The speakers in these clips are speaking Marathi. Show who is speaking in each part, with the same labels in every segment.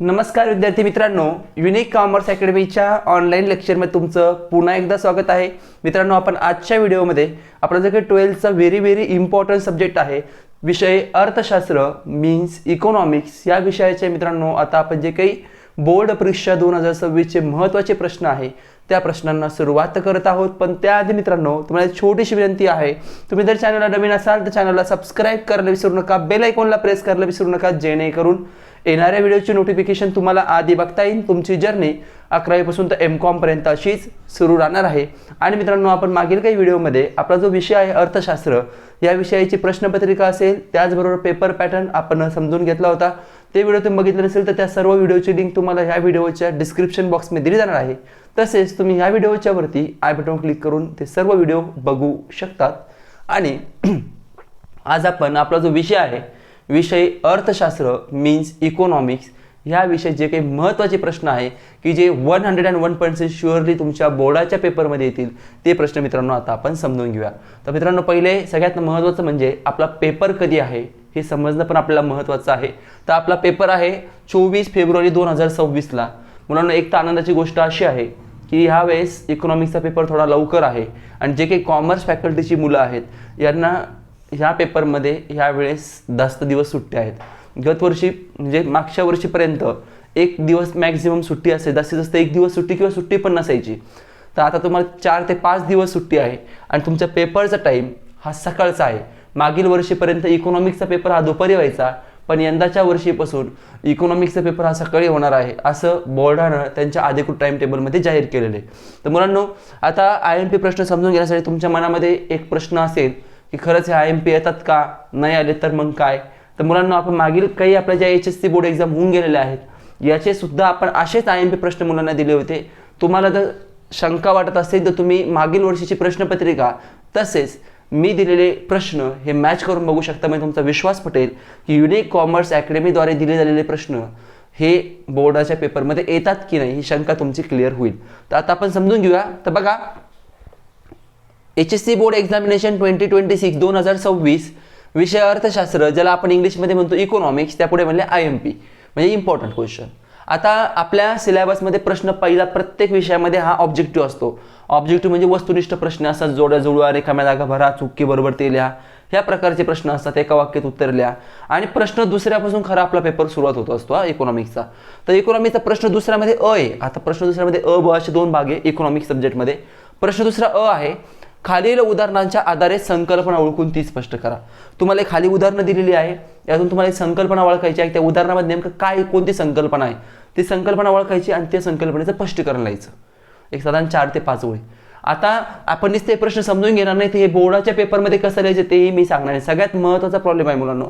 Speaker 1: नमस्कार विद्यार्थी मित्रांनो युनिक कॉमर्स अकॅडमीच्या ऑनलाईन लेक्चरमध्ये तुमचं पुन्हा एकदा स्वागत आहे. मित्रांनो आपण आजच्या व्हिडिओमध्ये आपला जो काही ट्वेल्थचा व्हेरी व्हेरी इम्पॉर्टंट सब्जेक्ट आहे विषय अर्थशास्त्र मीन्स इकॉनॉमिक्स या विषयाचे मित्रांनो आता आपण जे काही बोर्ड परीक्षा दोन हजार सव्वीसचे महत्त्वाचे प्रश्न आहे त्या प्रश्नांना सुरुवात करत आहोत. पण त्याआधी मित्रांनो तुम्हाला एक छोटीशी विनंती आहे. तुम्ही जर चॅनलला नवीन असाल तर चॅनलला सबस्क्राईब करायला विसरू नका बेल आयकॉनला प्रेस करायला विसरू नका जेणेकरून येणाऱ्या व्हिडिओची नोटिफिकेशन तुम्हाला आधी बघता येईल. तुमची जर्नी अकरावीपासून तर एम कॉमपर्यंत अशीच सुरू राहणार आहे. आणि मित्रांनो आपण मागील काही व्हिडिओमध्ये आपला जो विषय आहे अर्थशास्त्र या विषयाची प्रश्नपत्रिका असेल त्याचबरोबर पेपर पॅटर्न आपण समजून घेतला होता. ते व्हिडिओ तुम्ही बघितले नसेल तर त्या सर्व व्हिडिओची लिंक तुम्हाला ह्या व्हिडिओच्या डिस्क्रिप्शन बॉक्समध्ये दिली जाणार आहे. तसेच तुम्ही ह्या व्हिडिओच्या वरती आय बटन क्लिक करून ते सर्व व्हिडिओ बघू शकतात. आणि आज आपण आपला जो विषय आहे विषय अर्थशास्त्र मीन्स इकॉनॉमिक्स ह्या विषय जे काही महत्त्वाचे प्रश्न आहे की जे one hundred and one percent surely तुमच्या बोर्डाच्या पेपरमध्ये येतील ते प्रश्न मित्रांनो आता आपण समजून घेऊया. तर मित्रांनो पहिले सगळ्यात महत्त्वाचं म्हणजे आपला पेपर कधी आहे हे समजणं पण आपल्याला महत्त्वाचं आहे. तर आपला पेपर आहे चोवीस फेब्रुवारी दोन हजार सव्वीसला. मुलांना एक तर आनंदाची गोष्ट अशी आहे की ह्या वेळेस इकॉनॉमिक्सचा पेपर थोडा लवकर आहे. आणि जे काही कॉमर्स फॅकल्टीची मुलं आहेत यांना ह्या पेपरमध्ये ह्या वेळेस जास्त दिवस सुट्ट्या आहेत. गत वर्षी म्हणजे मागच्या वर्षीपर्यंत एक दिवस मॅक्झिमम सुट्टी असेल जास्तीत जास्त एक दिवस सुट्टी किंवा सुट्टी पण नसायची. तर आता तुम्हाला चार ते पाच दिवस सुट्टी आहे आणि तुमच्या पेपरचा टाईम हा सकाळचा आहे. मागील वर्षीपर्यंत इकॉनॉमिक्सचा पेपर हा दुपारी व्हायचा पण यंदाच्या वर्षीपासून इकॉनॉमिक्सचा पेपर हा सकाळी होणार आहे असं बोर्डानं त्यांच्या अधिकृत टाइम टेबलमध्ये जाहीर केलेलं आहे. तर मुलांनो आता आय एम पी प्रश्न समजून घेण्यासाठी तुमच्या मनामध्ये एक प्रश्न असेल की खरंच हे आय एम पी येतात का? नाही आले तर मग काय? तर मुलांना आपण मागील काही आपल्या ज्या H S C board exam होऊन गेलेल्या आहेत याचे सुद्धा आपण असेच आय एम पी प्रश्न मुलांना दिले होते. तुम्हाला जर शंका वाटत असेल तर तुम्ही मागील वर्षीची प्रश्नपत्रिका तसेच मी दिलेले प्रश्न हे मॅच करून बघू शकता. म्हणजे तुमचा विश्वास पटेल की युनिक कॉमर्स अकॅडमीद्वारे दिले झालेले प्रश्न हे बोर्डाच्या पेपरमध्ये येतात की नाही ही शंका तुमची क्लिअर होईल. तर आता आपण समजून घेऊया. तर बघा H S C board examination twenty twenty six दोन हजार सव्वीस. विषय अर्थशास्त्र ज्याला आपण इंग्लिशमध्ये म्हणतो इकॉनॉमिक्स त्यापुढे म्हणले आय एम पी म्हणजे इम्पॉर्टंट क्वेश्चन आता आपल्या सिलेबसमध्ये प्रश्न पहिला प्रत्येक विषयामध्ये हा ऑब्जेक्टिव्ह असतो. ऑब्जेक्टिव्ह म्हणजे वस्तुनिष्ठ प्रश्न असतात जोड्या जुळवा रेखाम्या जागा भरा चुकी बरोबर ते लिहा ह्या प्रकारचे प्रश्न असतात एका वाक्यात उत्तर लिहा. आणि प्रश्न दुसऱ्यापासून खरा आपला पेपर सुरुवात होत असतो हा इकॉनॉमिक्सचा तर इकॉनॉमिकचा प्रश्न दुसऱ्यामध्ये अ आहे. आता प्रश्न दुसऱ्यामध्ये अ ब असे दोन भाग आहे इकॉनॉमिक्स सब्जेक्टमध्ये प्रश्न दुसरा अ आहे खालील उदाहरणांच्या आधारे संकल्पना ओळखून ती स्पष्ट करा. तुम्हाला एक खाली उदाहरणं दिलेली आहे. यातून तुम्हाला एक संकल्पना ओळखायची आहे. त्या उदाहरणामध्ये नेमकं काय कोणती संकल्पना आहे? ती संकल्पना ओळखायची आणि त्या संकल्पनेचं स्पष्टीकरण लिहायचं. एक साधारण चार ते पाच ओळी. आता आपण नुसते प्रश्न समजून घेणार नाही. ते हे बोर्डाच्या पेपरमध्ये कसं लिहायचं तेही मी सांगणार आहे. सगळ्यात महत्त्वाचा प्रॉब्लेम आहे मुलांनो.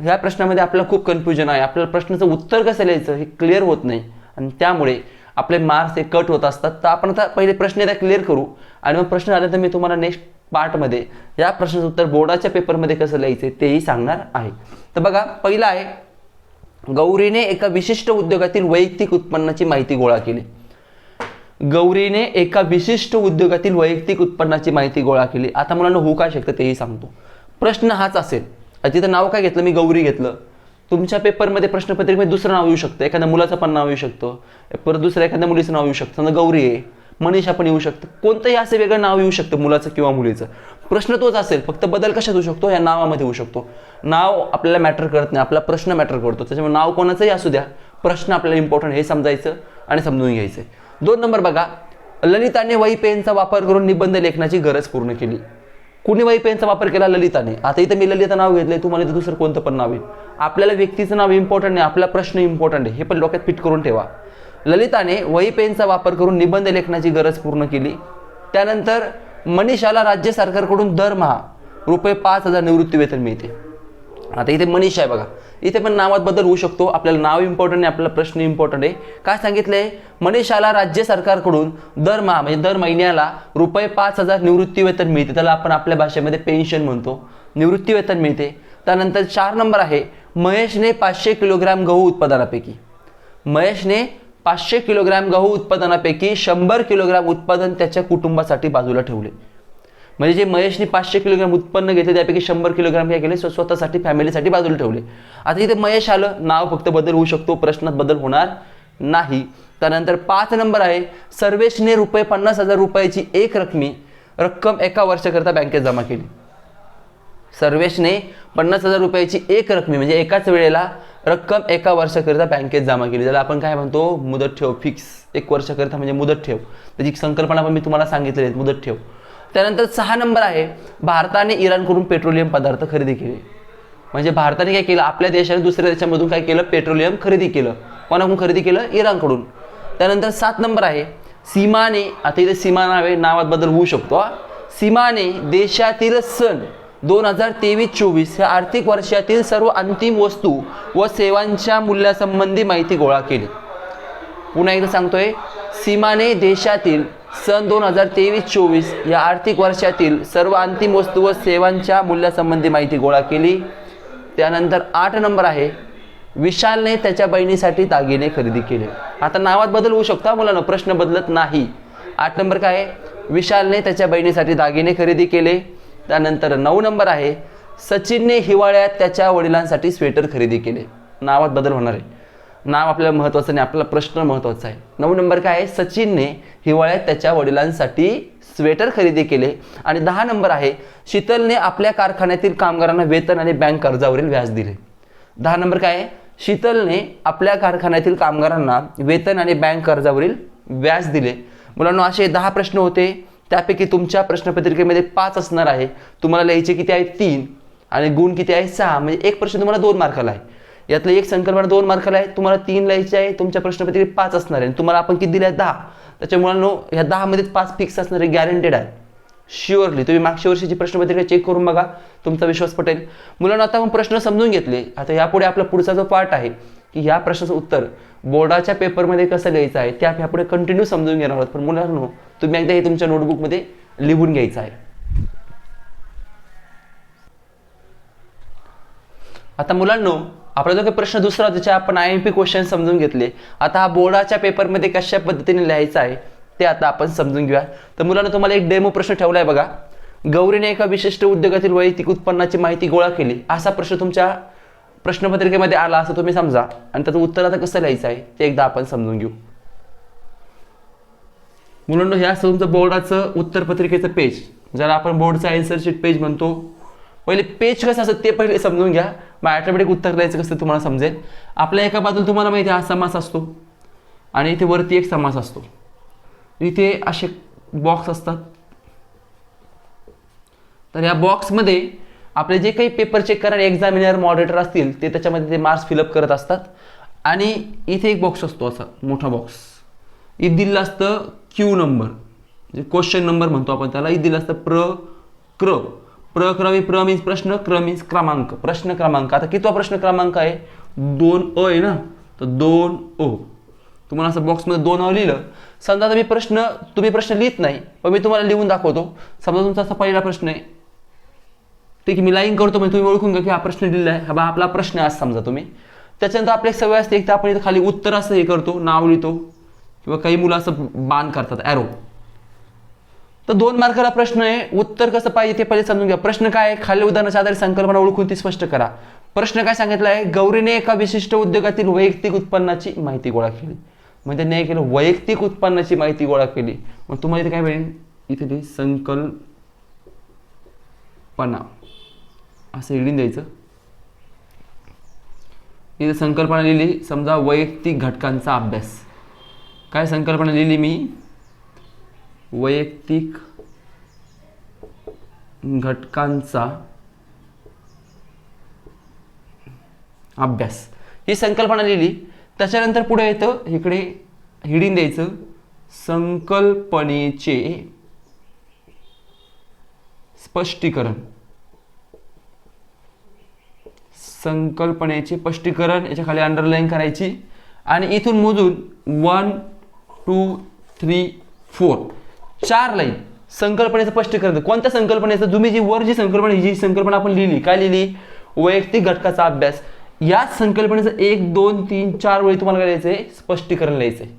Speaker 1: ह्या प्रश्नामध्ये आपल्याला खूप कन्फ्युजन आहे. आपल्याला प्रश्नाचं उत्तर कसं लिहायचं हे क्लिअर होत नाही. आणि त्यामुळे आपले मार्क्स हे कट होत असतात. तर आपण आता पहिले प्रश्न एकदा क्लिअर करू. आणि मग प्रश्न आले तर मी तुम्हाला नेक्स्ट पार्टमध्ये या प्रश्नाचं उत्तर बोर्डाच्या पेपरमध्ये कसं लिहायचं तेही सांगणार आहे. तर बघा पहिलं आहे गौरीने एका विशिष्ट उद्योगातील वैयक्तिक उत्पन्नाची माहिती गोळा केली. गौरीने एका विशिष्ट उद्योगातील वैयक्तिक उत्पन्नाची माहिती गोळा केली. आता मुलांना होऊ काय शकतं तेही सांगतो. प्रश्न हाच असेल. तिथं नाव काय घेतलं? मी गौरी घेतलं. तुमच्या पेपरमध्ये प्रश्नपत्रिकेमध्ये दुसरं नाव येऊ शकतं एखाद्या मुलाचं पण नाव येऊ शकतं परत दुसऱ्या एखाद्या मुलीचं नाव येऊ शकतं समजा गौरी आहे मनीषा पण येऊ शकतं कोणतंही असं वेगळं नाव येऊ शकतं मुलाचं किंवा मुलीचं. प्रश्न तोच असेल फक्त बदल कशात होऊ शकतो? या नावामध्ये होऊ शकतो. नाव आपल्याला मॅटर करत नाही आपला प्रश्न मॅटर करतो. त्याच्यामुळे नाव कोणाचंही असू द्या प्रश्न आपल्याला इम्पॉर्टंट हे समजायचं आणि समजून घ्यायचं दोन नंबर बघा ललिताने वही पेनचा वापर करून निबंध लेखनाची गरज पूर्ण केली. कुणी वही पेनचा वापर केला? ललिताने. आता इथं मी ललिता नाव घेतलंय तुम्हाला इथं दुसरं कोणतं पण नाव येईल. आपल्याला व्यक्तीचं नाव इम्पॉर्टंट नाही आपला प्रश्न इम्पॉर्टंट आहे हे पण डोक्यात फिट करून ठेवा. ललिताने वही पेनचा वापर करून निबंध लेखनाची गरज पूर्ण केली. त्यानंतर मनीषाला राज्य सरकारकडून दरमहा रुपये पाच हजार निवृत्ती वेतन मिळते. आता इथे मनीषा आहे बघा. इथे पण नावात बदल होऊ शकतो. आपल्याला नाव इम्पॉर्टंट आहे आपला प्रश्न इम्पॉर्टंट आहे. काय सांगितलंय? मनीषाला राज्य सरकारकडून दरमहा म्हणजे दर महिन्याला रुपये पाच हजार निवृत्ती वेतन मिळते. त्याला आपण आपल्या भाषेमध्ये पेन्शन म्हणतो. निवृत्ती वेतन मिळते. त्यानंतर चार नंबर आहे. महेशने पाचशे किलोग्रॅम गहू उत्पादनापैकी महेशने पाचशे किलोग्रॅम गहू उत्पादनापैकी शंभर किलोग्रॅम उत्पादन त्याच्या कुटुंबासाठी बाजूला ठेवले. म्हणजे जे महेशने पाचशे किलोग्रॅम उत्पन्न घेतले त्यापैकी शंभर किलोग्राम काय केले स्वतःसाठी फॅमिलीसाठी बाजूला ठेवले. आता इथे महेश आलं नाव फक्त बदल होऊ शकतो प्रश्नात बदल होणार नाही. त्यानंतर पाच नंबर आहे सर्वेशने रुपये पन्नास हजार रुपयाची एक रकमी रक्कम एका वर्षाकरता बँकेत जमा केली. सर्वेशने पन्नास हजार रुपयाची एक रकमी म्हणजे एकाच वेळेला रक्कम एका वर्षाकरिता बँकेत जमा केली. ज्याला आपण काय म्हणतो? मुदत ठेव फिक्स एक वर्षाकरिता म्हणजे मुदत ठेव. त्याची संकल्पना पण मी तुम्हाला सांगितलेली आहे मुदत ठेव. त्यानंतर सहा नंबर आहे भारताने इराणकडून पेट्रोलियम पदार्थ खरेदी केले. म्हणजे भारताने काय केलं? आपल्या देशाने दुसऱ्या देशामधून काय केलं? पेट्रोलियम खरेदी केलं. कोणाकडून खरेदी केलं? इराणकडून. त्यानंतर सात नंबर आहे सीमाने आता इथे सीमा नावे नावात बदल होऊ शकतो सीमाने देशातील सण दोन हजार तेवीस चोवीस या आर्थिक वर्षातील सर्व अंतिम वस्तू व सेवांच्या मूल्यासंबंधी माहिती गोळा केली. पुन्हा एकदा सांगतोय सीमाने देशातील सन दोन हजार तेवीस चोवीस या आर्थिक वर्षातील सर्व अंतिम वस्तू व सेवांच्या मूल्यासंबंधी माहिती गोळा केली. त्यानंतर आठ नंबर आहे विशालने त्याच्या बहिणीसाठी दागिने खरेदी केले. आता नावात बदल होऊ शकता मुलांना प्रश्न बदलत नाही. आठ नंबर काय आहे विशालने त्याच्या बहिणीसाठी दागिने खरेदी केले. त्यानंतर नऊ नंबर आहे. सचिनने हिवाळ्यात त्याच्या वडिलांसाठी स्वेटर खरेदी केले. नावात बदल होणार आहे. नाव आपल्याला महत्त्वाचं नाही आपला प्रश्न महत्त्वाचा आहे. नऊ नंबर काय आहे? सचिनने हिवाळ्यात त्याच्या वडिलांसाठी स्वेटर खरेदी केले. आणि दहा नंबर आहे शीतलने आपल्या कारखान्यातील कामगारांना वेतन आणि बँक कर्जावरील व्याज दिले. दहा नंबर काय आहे? शीतलने आपल्या कारखान्यातील कामगारांना वेतन आणि बँक कर्जावरील व्याज दिले. मुलांना असे दहा प्रश्न होते. त्यापैकी तुमच्या प्रश्नपत्रिकेमध्ये पाच असणार आहे. तुम्हाला लिहायचे किती आहे तीन. आणि गुण किती आहे? सहा. म्हणजे एक प्रश्न तुम्हाला दोन मार्काला आहे. यातलं एक संकल्पना दोन मार्काला आहे. तुम्हाला तीन लिहायचे आहे. तुमच्या प्रश्नपत्रिकेत पाच असणार आहे. आणि तुम्हाला आपण किती दिले? दहा. त्याच्यामुळे ह्या दहामध्येच पाच फिक्स असणार आहे. गॅरंटेड आहे. शुअरली तुम्ही मागच्या वर्षीची प्रश्नपत्रिका चेक करून बघा. तुमचा विश्वास पटेल. मुलांना आता आपण प्रश्न समजून घेतले. आता यापुढे आपला पुढचा जो पार्ट आहे की ह्या प्रश्नाचं उत्तर बोर्डाच्या पेपरमध्ये कसं लिहायचं आहे ते आपण यापुढे कंटिन्यू समजून घेणार आहोत. पण मुलांनो तुम्ही एकदा हे तुमच्या नोटबुकमध्ये लिहून घ्यायचं आहे. आता मुलांनो आपला जो काही प्रश्न दुसरा होता, त्याचे आपण आय एम पी क्वेश्चन समजून घेतले आता हा बोर्डाच्या पेपरमध्ये कशा पद्धतीने लिहायचं आहे ते आता आपण समजून घेऊया. तर मुलांना तुम्हाला एक डेमो प्रश्न ठेवला आहे बघा. गौरीने एका विशिष्ट उद्योगातील वैयक्तिक उत्पन्नाची माहिती गोळा केली. असा प्रश्न तुमच्या प्रश्नपत्रिकेमध्ये आला असं तुम्ही समजा. आणि त्याचं उत्तर आता कसं लिहायचं आहे? ते एकदा आपण समजून घेऊ. मुलांना ह्या असं तुमचं बोर्डाचं उत्तरपत्रिकेचं पेज ज्याला आपण बोर्डचं आन्सर शीट पेज म्हणतो. पहिले पेज कसं असतं ते पहिले समजून घ्या. मग ॲटोमॅटिक उत्तर द्यायचं कसं तुम्हाला समजेल. आपल्या एका बाजूला तुम्हाला माहिती आहे हा समास असतो. आणि इथे वरती एक समास असतो. इथे असे बॉक्स असतात. तर या बॉक्समध्ये आपले जे काही पेपर चेक करणारे एक्झामिनर मॉडरेटर असतील ते त्याच्यामध्ये ते मार्क्स फिलअप करत असतात. आणि इथे एक बॉक्स असतो असा मोठा बॉक्स इथे दिलं असतं क्यू नंबर म्हणजे क्वेश्चन नंबर म्हणतो आपण त्याला इथे दिलं असतं प्र क्र. प्र क्र मी प्र मीन्स प्रश्न क्र मीन्स क्रमांक. प्रश्न क्रमांक. आता कितवा प्रश्न क्रमांक आहे? दोन अ आहे ना? तर दोन ओ तुम्हाला असं बॉक्समध्ये दोन अ लिहिलं. समजा आता मी प्रश्न तुम्ही प्रश्न लिहित नाही पण मी तुम्हाला लिहून दाखवतो. समजा तुमचा असा पहिला प्रश्न आहे. ठीक आहे मी लाईन करतो म्हणजे तुम्ही ओळखून घ्या की हा प्रश्न दिलेला आहे. हा बा आपला प्रश्न आज समजा तुम्ही. त्याच्यानंतर आपली एक सवय असते एक तर आपण इथं खाली उत्तर असं हे करतो नाव लिहितो किंवा काही मुलं असं बाण करतात ॲरो तर दोन मार्काला प्रश्न आहे उत्तर कसं पाहिजे ते पहिले समजून घ्या. प्रश्न काय आहे? खाली उदाहरणाच्या आधारे संकल्पना ओळखून ती स्पष्ट करा. प्रश्न काय सांगितला आहे? गौरीने एका विशिष्ट उद्योगातील वैयक्तिक उत्पन्नाची माहिती गोळा केली. म्हणजे त्यांनी केलं वैयक्तिक उत्पन्नाची माहिती गोळा केली. मग तुम्हाला इथे काय मिळेल? इथे ते संकल्पना. असं लिहून द्यायचं. इथे संकल्पना लिहिली समजा वैयक्तिक घटकांचा अभ्यास. काय संकल्पना लिहिली मी? वैयक्तिक घटकांचा अभ्यास. ही संकल्पना लिहिली त्याच्यानंतर पुढे येतं इकडे हिडीन द्यायचं संकल्पनेचे स्पष्टीकरण. संकल्पनेचे स्पष्टीकरण याच्या खाली अंडरलाईन करायची. आणि इथून मोजून वन टू थ्री फोर चार लाईन संकल्पनेचं स्पष्टीकरण. कोणत्या संकल्पनेचं? तुम्ही जी वर जी संकल्पना ही जी संकल्पना आपण लिहिली काय लिहिली? वैयक्तिक घटकाचा अभ्यास. या संकल्पनेचं एक दोन तीन चार वेळी तुम्हाला काय लिहायचं आहे स्पष्टीकरण लिहायचं आहे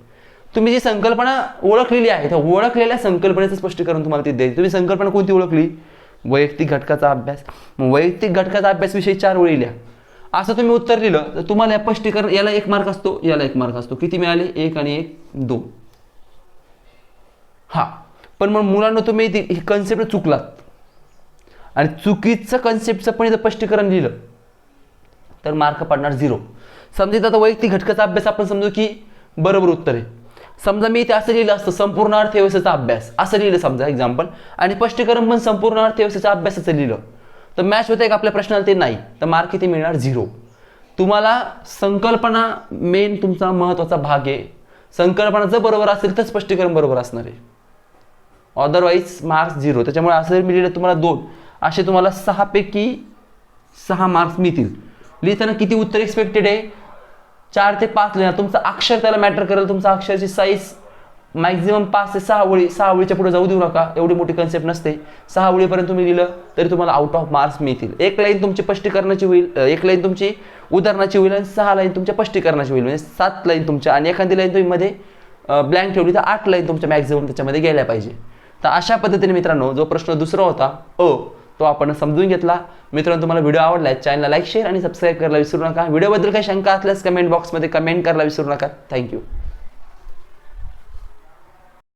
Speaker 1: तुम्ही जी संकल्पना ओळखलेली आहे त्या ओळखलेल्या संकल्पनेचं स्पष्टीकरण तुम्हाला ते द्यायचं तुम्ही संकल्पना कोणती ओळखली? वैयक्तिक घटकाचा अभ्यास. मग वैयक्तिक घटकाचा अभ्यास विषयी चार वेळी लिहा. असं तुम्ही उत्तर लिहिलं तर तुम्हाला या स्पष्टीकरण याला एक मार्क असतो याला एक मार्क असतो. किती मिळाले? एक आणि एक दोन. हा. पण मग मुलांना तुम्ही ती ही कन्सेप्ट चुकलात. आणि चुकीचं कन्सेप्टचं पण इथं स्पष्टीकरण लिहिलं. तर मार्क पडणार झिरो समजा इथं आता वैयक्तिक घटकाचा अभ्यास आपण समजू की बरोबर उत्तर आहे. समजा मी इथे असं लिहिलं असतं संपूर्ण अर्थव्यवस्थेचा अभ्यास. असं लिहिलं समजा एक्झाम्पल आणि स्पष्टीकरण पण संपूर्ण अर्थव्यवस्थेच्या अभ्यासाचं लिहिलं. तर मॅच होतं का आपल्या प्रश्नाला? ते नाही. तर मार्क किती मिळणार? झिरो तुम्हाला संकल्पना मेन तुमचा महत्त्वाचा भाग आहे. संकल्पना जर बरोबर असेल तर स्पष्टीकरण बरोबर असणार आहे. अदरवाईज मार्क्स झिरो त्याच्यामुळे असं जर मी तुम्हाला दोन. असे तुम्हाला सहापैकी सहा मार्क्स मिळतील. लिहिताना किती उत्तर एक्सपेक्टेड आहे? चार ते पाच लिहिणार तुमचं अक्षर त्याला मॅटर करेल. तुमचा अक्षरची साईज मॅक्झिमम पाच ते सहा ओळी सहा ओळीच्या पुढे जाऊ देऊ नका. एवढी मोठी कन्सेप्ट नसते. सहा ओळीपर्यंत तुम्ही लिहिलं तरी तुम्हाला आउट ऑफ मार्क्स मिळतील. एक लाईन तुमची स्पष्टीकरणाची होईल एक लाईन तुमची उदाहरणाची होईल आणि सहा लाईन तुमच्या स्पष्टीकरणाची होईल. म्हणजे सात लाईन तुमच्या आणि एखादी लाईन तुम्ही मध्ये ब्लँक ठेवली तर आठ लाईन तुमच्या मॅक्झिमम त्याच्यामध्ये गेल्या पाहिजे. तर अशा पद्धतीने मित्रांनो जो प्रश्न दुसरा होता अ तो आपण समजून घेतला. मित्रांनो तुम्हाला व्हिडिओ आवडला चॅनलला लाईक शेअर आणि सबस्क्राईब करायला विसरू नका. व्हिडिओबद्दल काही शंका असल्यास कमेंट बॉक्समध्ये कमेंट करायला विसरू नका. थँक्यू